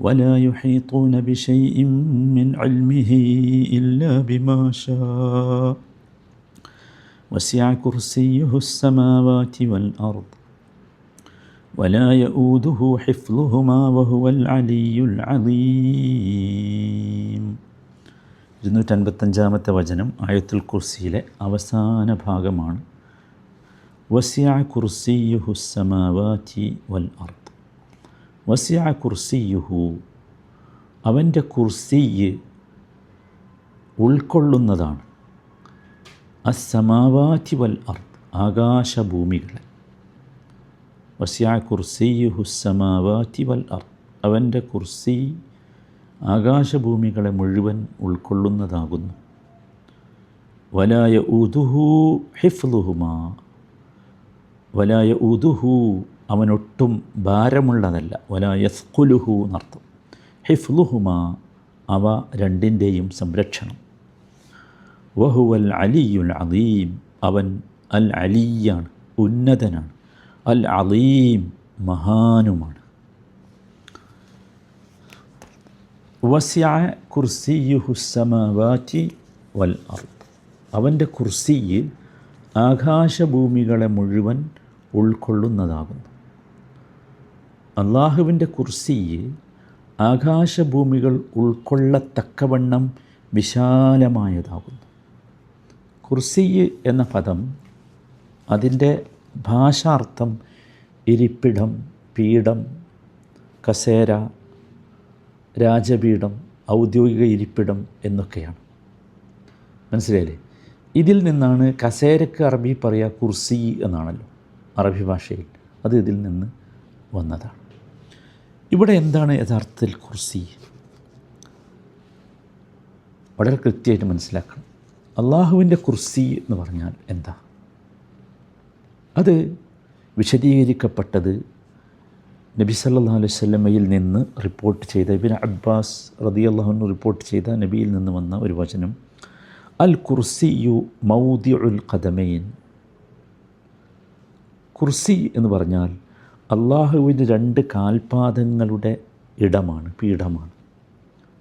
ولا يحيطون بشيء من علمه إلا بما شاء وسع كرسيه السماوات والأرض ولا يؤوده حفظهما وهو العلي العظيم ഇരുന്നൂറ്റൻപത്തഞ്ചാമത്തെ വചനം ആയത്തുൽ കുർസിയിലെ അവസാന ഭാഗമാണ് വസ്യ കുർസിയുഹു സമാവാറ്റി വൽ അർദ് വസ്യ കുർസിയുഹു അവന്റെ കുർസിയ് ഉൾക്കൊള്ളുന്നതാണ്. അസമാവാറ്റി വൽ അർത്ത് ആകാശഭൂമികളെ. വസിയ കുർസിയുഹു സമാവാറ്റി വൽ അർത്ത് അവന്റെ കുർസി ആകാശഭൂമികളെ മുഴുവൻ ഉൾക്കൊള്ളുന്നതാകുന്നു. വലായ ഉദുഹു ഹിഫ്ലുഹുമാ വലായ ഉദുഹു അവനൊട്ടും ഭാരമുള്ളതല്ല. വലായ യസ്കുലുഹു എന്നർത്ഥം. ഹിഫ്ലുഹുമാ അവ രണ്ടിന്റെയും സംരക്ഷണം. വഹുവൽ അലിയുൽ അലീം അവൻ അൽ അലിയാണ് ഉന്നതനാണ്. അൽ അലീം മഹാനുമാണ്. വസ്യ കുർസിയുഹുസമവാറ്റി വൽ അർദ്. അവന്റെ കുർസിയിൽ ആകാശഭൂമികളെ മുഴുവൻ ഉൾക്കൊള്ളുന്നതാകുന്നു. അള്ളാഹുവിന്റെ കുർസിയെ ആകാശഭൂമികൾ ഉൾക്കൊള്ളത്തക്കവണ്ണം വിശാലമായതാകുന്നു. കുർസിയ് എന്ന പദം അതിന്റെ ഭാഷാർത്ഥം ഇരിപ്പിടം പീഠം കസേര രാജപീഠം ഔദ്യോഗിക ഇരിപ്പിടം എന്നൊക്കെയാണ്. മനസ്സിലായില്ലേ? ഇതിൽ നിന്നാണ് കസേരക്ക് അറബി പറയുക കുർസി എന്നാണല്ലോ അറബി ഭാഷയിൽ. അത് ഇതിൽ നിന്ന് വന്നതാണ്. ഇവിടെ എന്താണ് യഥാർത്ഥത്തിൽ കുർസി? വളരെ കൃത്യമായിട്ട് മനസ്സിലാക്കണം. അള്ളാഹുവിന്റെ കുർസി എന്ന് പറഞ്ഞാൽ എന്താ? അത് വിശദീകരിക്കപ്പെട്ടത് നബി സല്ലാ അലൈഹി സ്വല്ലമയിൽ നിന്ന് റിപ്പോർട്ട് ചെയ്ത ഇബിൻ അബ്ബാസ് റതി അള്ളാഹുവിന് റിപ്പോർട്ട് ചെയ്ത നബിയിൽ നിന്ന് വന്ന ഒരു വചനം അൽ കുർസിയു മൗദി ഉൽ ഖദമൈൻ. കുർസി എന്ന് പറഞ്ഞാൽ അള്ളാഹുവിന്റെ രണ്ട് കാൽപാദങ്ങളുടെ ഇടമാണ് പീഠമാണ്.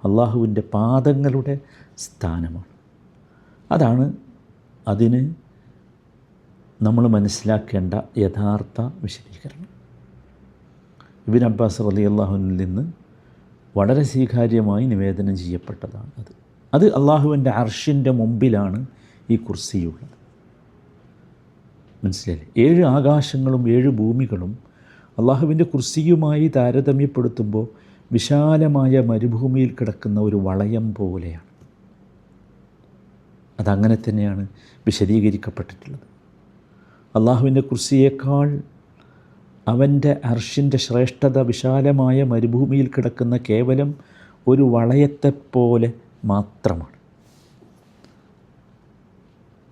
അള്ളാഹുവിന്റെ പാദങ്ങളുടെ സ്ഥാനമാണ്. അതാണ് അതിന് നമ്മൾ മനസ്സിലാക്കേണ്ട യഥാർത്ഥ വിശദീകരണം. ഇബിൻ അബ്ബാസ് അലി അള്ളാഹുവിൽ നിന്ന് വളരെ സ്വീകാര്യമായി നിവേദനം ചെയ്യപ്പെട്ടതാണ് അത്. അത് അള്ളാഹുവിന്റെ അർഷിന്റെ മുമ്പിലാണ് ഈ കുർസിയുള്ളത്. മനസ്സിലായി ഏഴ് ആകാശങ്ങളും ഏഴ് ഭൂമികളും അള്ളാഹുവിന്റെ കുർസിയുമായി താരതമ്യപ്പെടുത്തുമ്പോൾ വിശാലമായ മരുഭൂമിയിൽ കിടക്കുന്ന ഒരു വളയം പോലെയാണ്. അതങ്ങനെ തന്നെയാണ് വിശദീകരിക്കപ്പെട്ടിട്ടുള്ളത്. അള്ളാഹുവിന്റെ കുർസിയേക്കാൾ അവന്റെ അർഷിന്റെ ശ്രേഷ്ഠത വിശാലമായ മരുഭൂമിയിൽ കിടക്കുന്ന കേവലം ഒരു വളയത്തെപ്പോലെ മാത്രമാണ്.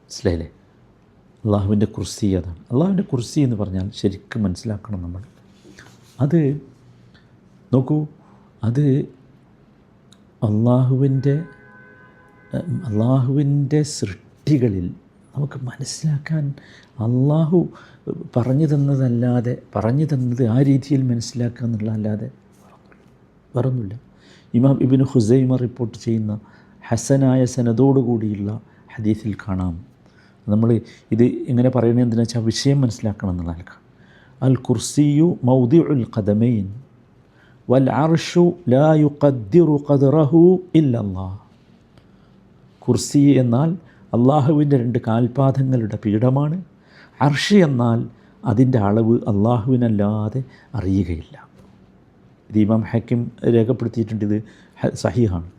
മനസ്സിലായില്ലേ? അള്ളാഹുവിന്റെ കുർസി അതാണ് അള്ളാഹുവിന്റെ കുർസി എന്ന് പറഞ്ഞാൽ ശരിക്കും മനസ്സിലാക്കണം നമ്മൾ. അത് നോക്കൂ അത് അള്ളാഹുവിന്റെ അള്ളാഹുവിന്റെ സൃഷ്ടികളിൽ നമുക്ക് മനസ്സിലാക്കാൻ അള്ളാഹു പറഞ്ഞു തന്നതല്ലാതെ പറഞ്ഞു തന്നത് ആ രീതിയിൽ മനസ്സിലാക്കുക എന്നുള്ളതല്ലാതെ വേറൊന്നുമില്ല. ഇമാം ഇബിന് ഹുസൈമ റിപ്പോർട്ട് ചെയ്യുന്ന ഹസനായ സനതോടുകൂടിയുള്ള ഹദീസിൽ കാണാം. നമ്മൾ ഇത് ഇങ്ങനെ പറയുന്നത് എന്തിനാ വെച്ചാൽ വിഷയം മനസ്സിലാക്കണം എന്നുള്ള അൽ കുർസിയു മൗദി ഉൽ ഖദമൈൻ. വൽ അർഷു ലാ യുഖദ്ദിറു ഖദ്റഹു ഇല്ലല്ലാ കുർസി എന്നാൽ അള്ളാഹുവിന്റെ രണ്ട് കാൽപാദങ്ങളുടെ പീഠമാണ്. അർഷ് എന്നാൽ അതിന്റെ അളവ് അള്ളാഹുവിനല്ലാതെ അറിയുകയില്ല. ഇത് ഇമാം ഹക്കിം രേഖപ്പെടുത്തിയിട്ടുണ്ട് ഇത് സഹിഹാണ്.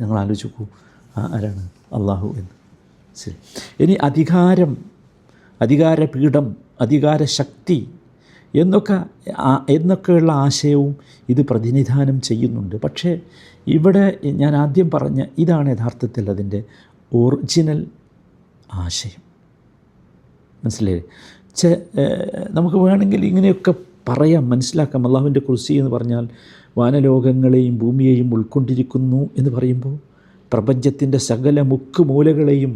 നിങ്ങൾ ആലോചിക്കൂ ആരാണ് അള്ളാഹു എന്ന്. ശരി ഇനി അധികാരം അധികാരപീഠം അധികാരശക്തി എന്നൊക്കെ എന്നൊക്കെയുള്ള ആശയവും ഇത് പ്രതിനിധാനം ചെയ്യുന്നുണ്ട്. പക്ഷേ ഇവിടെ ഞാൻ ആദ്യം പറഞ്ഞ ഇതാണ് യഥാർത്ഥത്തിൽ അതിന്റെ ഒറിജിനൽ ആശയം. മനസ്സിലായി ചെ നമുക്ക് വേണമെങ്കിൽ ഇങ്ങനെയൊക്കെ പറയാം മനസ്സിലാക്കാം. അള്ളാഹുവിന്റെ കുറിസി എന്ന് പറഞ്ഞാൽ വാനലോകങ്ങളെയും ഭൂമിയെയും ഉൾക്കൊണ്ടിരിക്കുന്നു എന്ന് പറയുമ്പോൾ പ്രപഞ്ചത്തിന്റെ സകല മുക്ക് മൂലകളെയും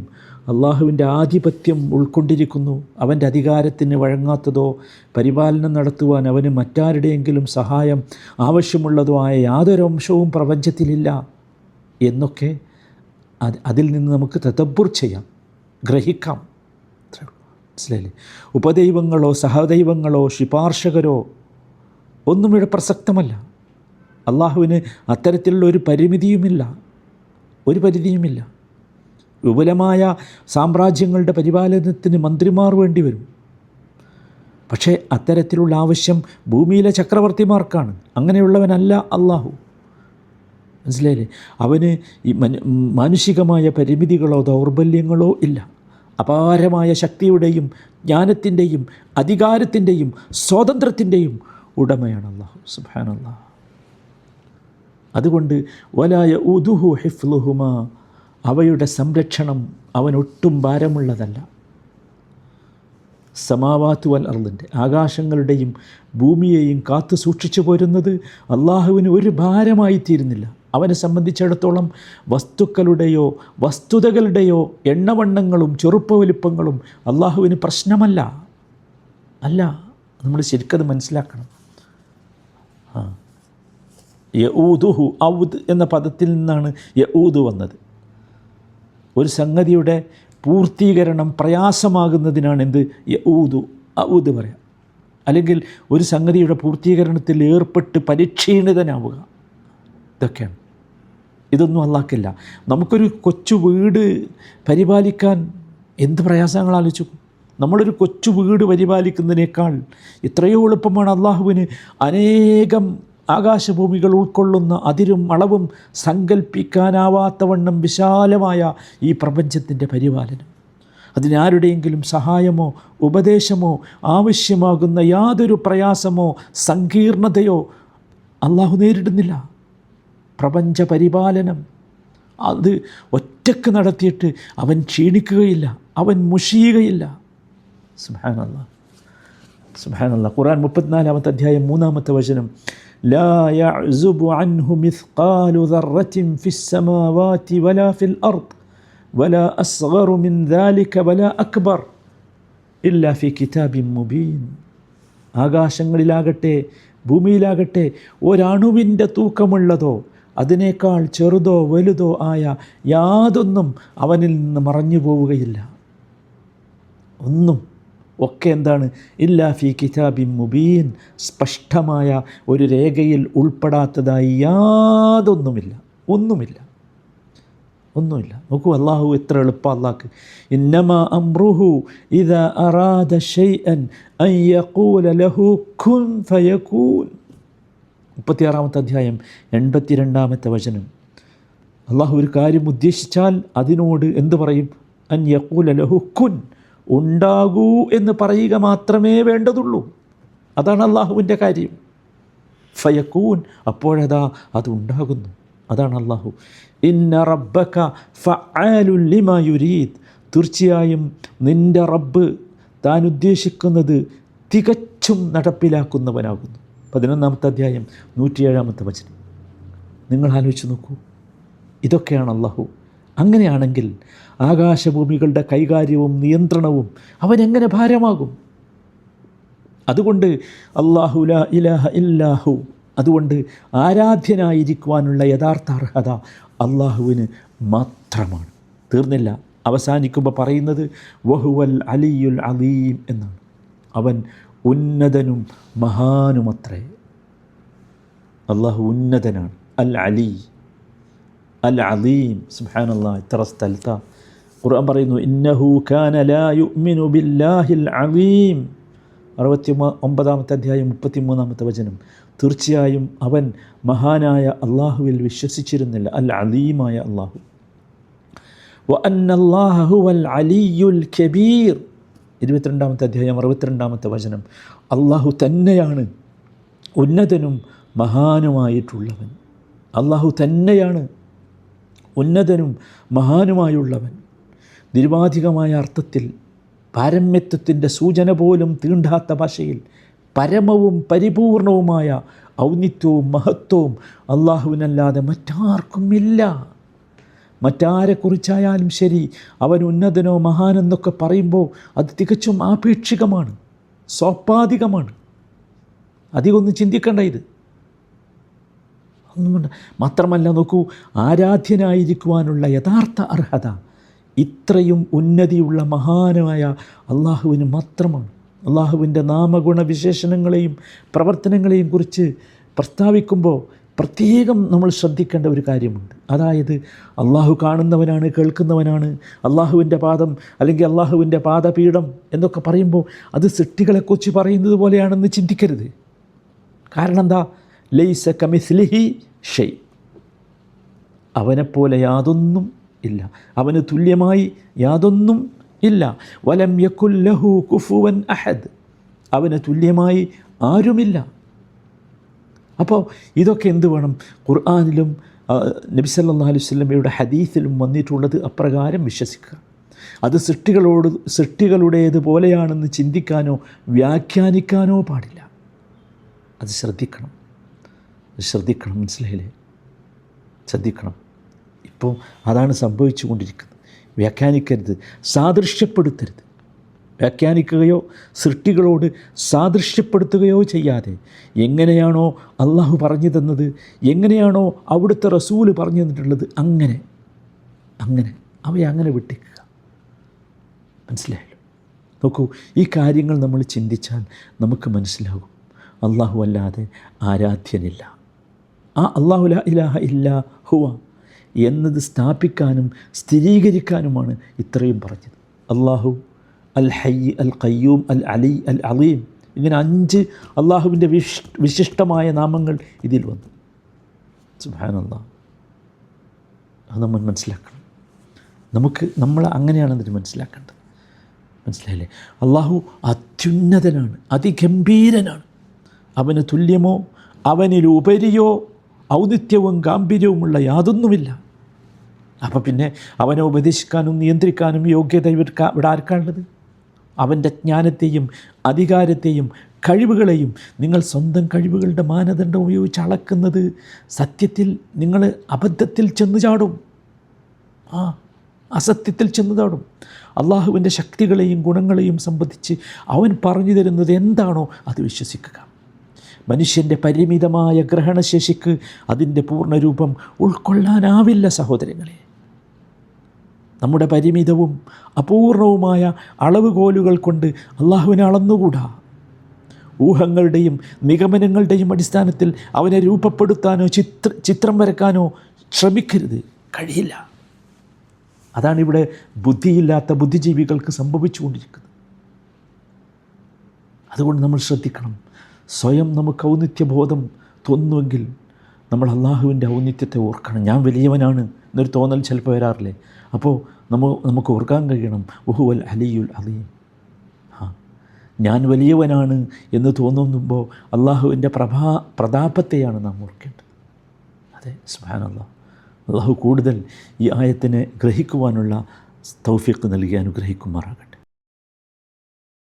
അള്ളാഹുവിന്റെ ആധിപത്യം ഉൾക്കൊണ്ടിരിക്കുന്നു. അവന്റെ അധികാരത്തിന് വഴങ്ങാത്തതോ പരിപാലനം നടത്തുവാൻ അവന് മറ്റാരുടെയെങ്കിലും സഹായം ആവശ്യമുള്ളതോ ആയ യാതൊരു അംശവും പ്രപഞ്ചത്തിലില്ല എന്നൊക്കെ അത് അതിൽ നിന്ന് നമുക്ക് തദബ്ബുർ ചെയ്യാം ഗ്രഹിക്കാം. മനസ്സിലായില്ലേ? ഉപദൈവങ്ങളോ സഹദൈവങ്ങളോ ശുപാർശകരോ ഒന്നും ഇവിടെ പ്രസക്തമല്ല. അള്ളാഹുവിന് അത്തരത്തിലുള്ള ഒരു പരിമിതിയുമില്ല ഒരു പരിധിയുമില്ല. വിപുലമായ സാമ്രാജ്യങ്ങളുടെ പരിപാലനത്തിന് മന്ത്രിമാർ വേണ്ടി വരും പക്ഷേ അത്തരത്തിലുള്ള ആവശ്യം ഭൂമിയിലെ ചക്രവർത്തിമാർക്കാണ്. അങ്ങനെയുള്ളവനല്ല അള്ളാഹു മനസ്സിലായില്ലേ? അവന് ഈ മനു- മാനുഷികമായ പരിമിതികളോ ദൗർബല്യങ്ങളോ ഇല്ല. അപാരമായ ശക്തിയുടെയും ജ്ഞാനത്തിന്റെയും അധികാരത്തിന്റെയും സ്വാതന്ത്ര്യത്തിന്റെയും ഉടമയാണ് അള്ളാഹു സുബാനല്ലാഹ് അതുകൊണ്ട് വലായ ഉദുഹു ഹിഫ്ലുഹുമ അവയുടെ സംരക്ഷണം അവനൊട്ടും ഭാരമുള്ളതല്ല. സമാവാത്തു വൽ അർദിന്റെ ആകാശങ്ങളുടെയും ഭൂമിയെയും കാത്തു സൂക്ഷിച്ചു പോരുന്നത് അള്ളാഹുവിന് ഒരു ഭാരമായി തീരുന്നില്ല. അവനെ സംബന്ധിച്ചിടത്തോളം വസ്തുക്കളുടെയോ വസ്തുതകളുടെയോ എണ്ണവണ്ണങ്ങളും ചെറുപ്പ വലിപ്പങ്ങളും അള്ളാഹുവിന് പ്രശ്നമല്ല. അല്ല നമ്മൾ ശരിക്കത് മനസ്സിലാക്കണം. യഊദുഹു ഔദ് എന്ന പദത്തിൽ നിന്നാണ് യഊദ് വന്നത്. ഒരു സംഗതിയുടെ പൂർത്തീകരണം പ്രയാസമാകുന്നതിനാണ് എന്ത് ഊതു ഊത് പറയാം. അല്ലെങ്കിൽ ഒരു സംഗതിയുടെ പൂർത്തീകരണത്തിൽ ഏർപ്പെട്ട് പരിക്ഷീണിതനാവുക. ഇതൊക്കെയാണ്. ഇതൊന്നും അല്ലാക്കില്ല നമുക്കൊരു കൊച്ചു വീട് പരിപാലിക്കാൻ എന്ത് പ്രയാസങ്ങൾ ആലോചിച്ചു? നമ്മളൊരു കൊച്ചു വീട് പരിപാലിക്കുന്നതിനേക്കാൾ എത്രയോ എളുപ്പമാണ് അള്ളാഹുവിന് അനേകം ആകാശഭൂമികൾ ഉൾക്കൊള്ളുന്ന അതിരും അളവും സങ്കല്പിക്കാനാവാത്തവണ്ണം വിശാലമായ ഈ പ്രപഞ്ചത്തിന്റെ പരിപാലനം. അതിനാരുടെയെങ്കിലും സഹായമോ ഉപദേശമോ ആവശ്യമാകുന്ന യാതൊരു പ്രയാസമോ സങ്കീർണതയോ അള്ളാഹു നേരിടുന്നില്ല. പ്രപഞ്ച പരിപാലനം അത് ഒറ്റയ്ക്ക് നടത്തിയിട്ട് അവൻ ക്ഷീണിക്കുകയില്ല അവൻ മുഷിയുകയില്ല. സുഹാനല്ല സുഹാനല്ല ഖുറാൻ മുപ്പത്തിനാലാമത്തെ അധ്യായം മൂന്നാമത്തെ വചനം. ലാ يعزب അൻഹു مثقال ذرة في السماوات വലാ ഫിൽ അർദ് വലാ അസ്ഗറു മിൻ ദാലിക വലാ أكبر ഇല്ലാ في കിതാബിൻ മുബീൻ ആകാശങ്ങളിലാകട്ടെ ഭൂമിയിലാകട്ടെ ഒരണുവിന്റെ തൂക്കമുള്ളതോ അതിനേക്കാൾ ചെറുതോ വലുതോ ആയ യാതൊന്നും അവനിൽ നിന്ന് മറഞ്ഞു പോവുകയില്ല ഒന്നും ഒക്കെ എന്താണ്? ഇല്ലാ ഫി കിതാബിൻ മുബീൻ. സ്പഷ്ടമായ ഒരു രേഖയിൽ ഉൾപ്പെടാത്തതായി യാതൊന്നുമില്ല. ഒന്നുമില്ല. ഒന്നുമില്ല. നോക്കൂ അള്ളാഹു എത്ര എളുപ്പം അള്ളാഹ്ക്ക് ഇന്നമാ അമ്രുഹു ഇത അറാദ ഷൈഅൻ അൻ യഖൂല ലഹു കുൻ ഫയകൂൻ മുപ്പത്തിയാറാമത്തെ അധ്യായം എൺപത്തിരണ്ടാമത്തെ വചനം. അള്ളാഹു ഒരു കാര്യം ഉദ്ദേശിച്ചാൽ അതിനോട് എന്ത് പറയും? അൻ യഖൂല ലഹു കുൻ. ഉണ്ടാകൂ എന്ന് പറയുക മാത്രമേ വേണ്ടതുള്ളൂ. അതാണ് അള്ളാഹുവിന്റെ കാര്യം. ഫയക്കൂൻ അപ്പോഴതാ അതുണ്ടാകുന്നു അതാണ് അള്ളാഹു. ഇന്ന റബ്ബക്ക ഫഅാലുൽ ലിമാ യുരീദ്. തീർച്ചയായും നിന്റെ റബ്ബ് താൻ ഉദ്ദേശിക്കുന്നത് തികച്ചും നടപ്പിലാക്കുന്നവനാകുന്നു. പതിനൊന്നാമത്തെ അധ്യായം നൂറ്റിയേഴാമത്തെ വചനം. നിങ്ങൾ ആലോചിച്ച് നോക്കൂ. ഇതൊക്കെയാണ് അള്ളാഹു അങ്ങനെയാണെങ്കിൽ ആകാശഭൂമികളുടെ കൈകാര്യവും നിയന്ത്രണവും അവനെങ്ങനെ ഭാരമാകും? അതുകൊണ്ട് അള്ളാഹു ലാ ഇലാഹ ഇല്ലാഹു അതുകൊണ്ട് ആരാധ്യനായിരിക്കുവാനുള്ള യഥാർത്ഥ അർഹത അള്ളാഹുവിന് മാത്രമാണ്. തീർന്നില്ല. അവസാനിക്കുമ്പോൾ പറയുന്നത് വഹുവൽ അലിയുൽ അലീം എന്നാണ്. അവൻ ഉന്നതനും മഹാനുമത്രേ. അള്ളാഹു ഉന്നതനാണ്. അൽ അലി. അൽ അലീം സുബ്ഹാനല്ലാ ഇത്ര സ്ഥലത്ത ഖുർആൻ പറയുന്നു ഇന്നഹു കാന ലാ യുഅ്മിനു ബില്ലാഹിൽ അലീം അറുപത്തി ഒമ്പതാമത്തെ അധ്യായം മുപ്പത്തി മൂന്നാമത്തെ വചനം. തീർച്ചയായും അവൻ മഹാനായ അള്ളാഹുവിൽ വിശ്വസിച്ചിരുന്നില്ല. അൽ അലീമായ അള്ളാഹു. വ അന്നല്ലാഹ അലിയുൽ കബീർ. ഇരുപത്തിരണ്ടാമത്തെ അധ്യായം അറുപത്തിരണ്ടാമത്തെ വചനം. അള്ളാഹു തന്നെയാണ് ഉന്നതനും മഹാനുമായിട്ടുള്ളവൻ. അള്ളാഹു തന്നെയാണ് ഉന്നതനും മഹാനുമായുള്ളവൻ. നിരുപാധികമായ അർത്ഥത്തിൽ പാരമ്യത്വത്തിന്റെ സൂചന പോലും തീണ്ടാത്ത ഭാഷയിൽ പരമവും പരിപൂർണവുമായ ഔന്നിത്യവും മഹത്വവും അള്ളാഹുവിനല്ലാതെ മറ്റാർക്കും ഇല്ല മറ്റാരെക്കുറിച്ചായാലും ശരി അവൻ ഉന്നതനോ മഹാനെന്നൊക്കെ പറയുമ്പോൾ അത് തികച്ചും ആപേക്ഷികമാണ് സ്വാപാധികമാണ് അധികമൊന്നും ചിന്തിക്കേണ്ട ഇത്. ഒന്നും മാത്രമല്ല നോക്കൂ ആരാധ്യനായിരിക്കുവാനുള്ള യഥാർത്ഥ അർഹത ഇത്രയും ഉന്നതിയുള്ള മഹാനായ അള്ളാഹുവിന് മാത്രമാണ്. അള്ളാഹുവിന്റെ നാമഗുണവിശേഷണങ്ങളെയും പ്രവർത്തനങ്ങളെയും കുറിച്ച് പ്രസ്താവിക്കുമ്പോൾ പ്രത്യേകം നമ്മൾ ശ്രദ്ധിക്കേണ്ട ഒരു കാര്യമുണ്ട്. അതായത് അള്ളാഹു കാണുന്നവനാണ് കേൾക്കുന്നവനാണ് അള്ളാഹുവിന്റെ പാദം അല്ലെങ്കിൽ അള്ളാഹുവിന്റെ പാദപീഠം എന്നൊക്കെ പറയുമ്പോൾ അത് സൃഷ്ടികളെക്കുറിച്ച് പറയുന്നത് പോലെയാണെന്ന് ചിന്തിക്കരുത്. കാരണം എന്താ? ലൈസ കമിസ്ലിഹി ഷെയ് അവനെപ്പോലെ യാതൊന്നും ഇല്ല. അവന് തുല്യമായി യാതൊന്നും ഇല്ല. വലം യക്കുല്ലഹു കുഫുവൻ അഹദ്. അവന് തുല്യമായി ആരുമില്ല. അപ്പോൾ ഇതൊക്കെ എന്ത് വേണം? ഖുർആാനിലും നബി അലൈഹി സ്വലമയുടെ ഹദീസിലും വന്നിട്ടുള്ളത് അപ്രകാരം വിശ്വസിക്കുക. അത് സൃഷ്ടികളോട് സൃഷ്ടികളുടേത് പോലെയാണെന്ന് ചിന്തിക്കാനോ വ്യാഖ്യാനിക്കാനോ പാടില്ല. അത് ശ്രദ്ധിക്കണം. ശ്രദ്ധിക്കണം മനസ്സിലായില്ലേ? ശ്രദ്ധിക്കണം. ഇപ്പോൾ അതാണ് സംഭവിച്ചു കൊണ്ടിരിക്കുന്നത് വ്യാഖ്യാനിക്കരുത് സാദൃശ്യപ്പെടുത്തരുത്. വ്യാഖ്യാനിക്കുകയോ സൃഷ്ടികളോട് സാദൃശ്യപ്പെടുത്തുകയോ ചെയ്യാതെ എങ്ങനെയാണോ അള്ളാഹു പറഞ്ഞു തന്നത് എങ്ങനെയാണോ അവിടുത്തെ റസൂൽ പറഞ്ഞു തന്നിട്ടുള്ളത് അങ്ങനെ അങ്ങനെ അവയെ അങ്ങനെ വിട്ടേക്കുക. മനസ്സിലായല്ലോ? നോക്കൂ ഈ കാര്യങ്ങൾ നമ്മൾ ചിന്തിച്ചാൽ നമുക്ക് മനസ്സിലാകും. അള്ളാഹു അല്ലാതെ ആരാധ്യനില്ല. ആ അള്ളാഹു ലാ ഇലാഹ ഇല്ല ഹുവ എന്നത് സ്ഥാപിക്കാനും സ്ഥിരീകരിക്കാനുമാണ് ഇത്രയും പറഞ്ഞത്. അള്ളാഹു അൽ ഹൈ അൽ ഖയ്യൂം അൽ അലി അൽ അലീം ഇങ്ങനെ അഞ്ച് അള്ളാഹുവിന്റെ വിശ് വിശിഷ്ടമായ നാമങ്ങൾ ഇതിൽ വന്നു. സുബാനല്ലാ അത് നമ്മൾ മനസ്സിലാക്കണം. നമുക്ക് നമ്മൾ അങ്ങനെയാണ് മനസ്സിലാക്കേണ്ടത്. മനസ്സിലായില്ലേ? അള്ളാഹു അത്യുന്നതനാണ് അതിഗംഭീരനാണ്. അവന് തുല്യമോ അവനിലുപരിയോ ഔന്നിത്യവും ഗാംഭീര്യവുമുള്ള യാതൊന്നുമില്ല. അപ്പോൾ പിന്നെ അവനെ ഉപദേശിക്കാനും നിയന്ത്രിക്കാനും യോഗ്യത ഇവർക്ക് ഇവിടെ ആർക്കാണുള്ളത്? അവന്റെ ജ്ഞാനത്തെയും അധികാരത്തെയും കഴിവുകളെയും നിങ്ങൾ സ്വന്തം കഴിവുകളുടെ മാനദണ്ഡം ഉപയോഗിച്ച് അളക്കുന്നത് സത്യത്തിൽ നിങ്ങൾ അബദ്ധത്തിൽ ചെന്ന് ചാടും. ആ അസത്യത്തിൽ ചെന്ന് ചാടും. അള്ളാഹുവിന്റെ ശക്തികളെയും ഗുണങ്ങളെയും സംബന്ധിച്ച് അവൻ പറഞ്ഞു തരുന്നത് എന്താണോ അത് വിശ്വസിക്കുക. മനുഷ്യന്റെ പരിമിതമായ ഗ്രഹണശേഷിക്ക് അതിന്റെ പൂർണരൂപം ഉൾക്കൊള്ളാനാവില്ല സഹോദരങ്ങളെ. നമ്മുടെ പരിമിതവും അപൂർണവുമായ അളവുകോലുകൾ കൊണ്ട് അള്ളാഹുവിനെ അളന്നുകൂടാ. ഊഹങ്ങളുടെയും നിഗമനങ്ങളുടെയും അടിസ്ഥാനത്തിൽ അവനെ രൂപപ്പെടുത്താനോ ചിത്ര ചിത്രം വരക്കാനോ ശ്രമിക്കരുത്. കഴിയില്ല. അതാണിവിടെ ബുദ്ധിയില്ലാത്ത ബുദ്ധിജീവികൾക്ക് സംഭവിച്ചുകൊണ്ടിരിക്കുന്നത്. അതുകൊണ്ട് നമ്മൾ ശ്രദ്ധിക്കണം. സ്വയം നമുക്ക് ഔന്നിത്യബോധം തോന്നുമെങ്കിൽ നമ്മൾ അള്ളാഹുവിന്റെ ഔന്നിത്യത്തെ ഓർക്കണം. ഞാൻ വലിയവനാണ് എന്നൊരു തോന്നൽ ചിലപ്പോൾ വരാറില്ലേ? അപ്പോൾ നമ്മൾ നമുക്ക് ഓർക്കാൻ കഴിയണം. ബഹുവൽ അലിയുൽ അലീം ഞാൻ വലിയവനാണ് എന്ന് തോന്നുമ്പോൾ അള്ളാഹുവിന്റെ പ്രഭാ പ്രതാപത്തെയാണ് നാം ഓർക്കേണ്ടത്. അതെ സുഹാനല്ല അള്ളാഹു കൂടുതൽ ഈ ആയത്തിനെ ഗ്രഹിക്കുവാനുള്ള തൗഫീഖ് നൽകി അനുഗ്രഹിക്കുമാറാകട്ടെ.